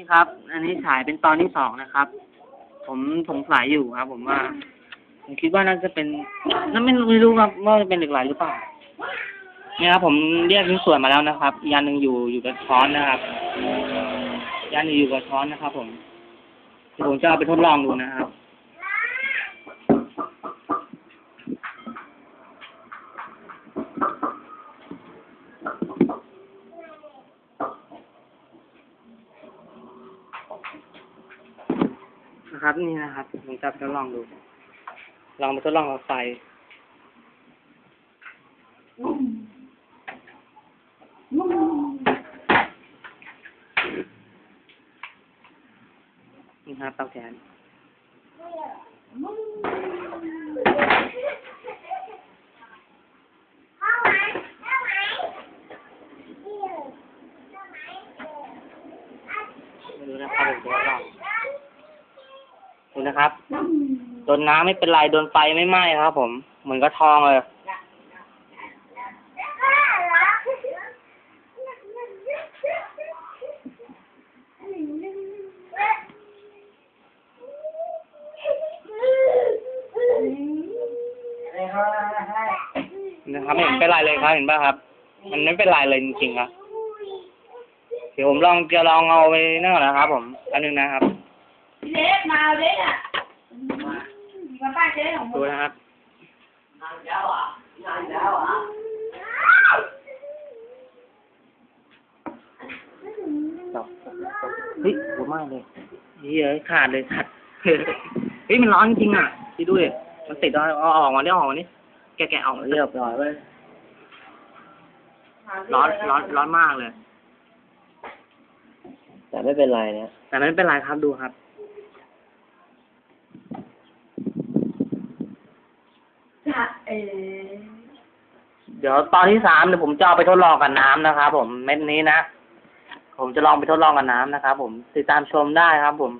นี่ครับ อันนี้ฉายเป็นตอนที่สองนะครับ ผมสงสัยอยู่ครับ ผมว่า ผมคิดว่าน่าจะเป็นนั่นไม่ไม่รู้ครับว่าจะเป็นเหล็กไหลหรือเปล่าเนี่ยครับผมเรียกชิ้นส่วนมาแล้วนะครับอีกอันหนึ่งอยู่อยู่กับช้อนนะครับอีกอันหนึงอยู่กับช้อนนะครับ ผมเดี๋ยวผมจะเอาไปทดลองดูนะครับ นะ ครับนี่นะครับ ผมจะทดลองดู ลองไปทดลองกับไฟนี่ครับเตาแก๊สไม่รู้นะครับผมจะทดลองดู นะครับ โดนน้ำไม่เป็นไร โดนไฟไม่ไหม้ครับ ผม เหมือนกระทองเลย นะครับไม่เห็นเป็นไรเลยครับเห็นป่ะครับ มันไม่เป็นไรเลยจริงๆครับ เดี๋ยวผมลองจะลองเอาไปนั่นก่อนนะครับ ผมอันนึงนะครับ เล็กมาเล็กอะมาป้าเจ๊ของมึดูงนะครับจับเฮ้ยโหดมากเลยเฮ้ยขาดเลยขาดเฮ้ยมันร้อนจริงๆอะพี่ดูดิมันติดเอาเอาออกมาดิเอาออกมาดิแกะแกะออกเรียบร้อยเว้ยร้อนร้อนร้อนมากเลย แต่ไม่เป็นไรเนี่ยแต่ไม่เป็นไรครับดูครับ จะ เออเดี๋ยวตอนที่สามเดี๋ยวผมจะเอาไปทดลองกับน้ำนะครับผมเม็ดนี้นะ ผมจะลองไปทดลองกับน้ำนะครับผมติดตามชมได้ครับผม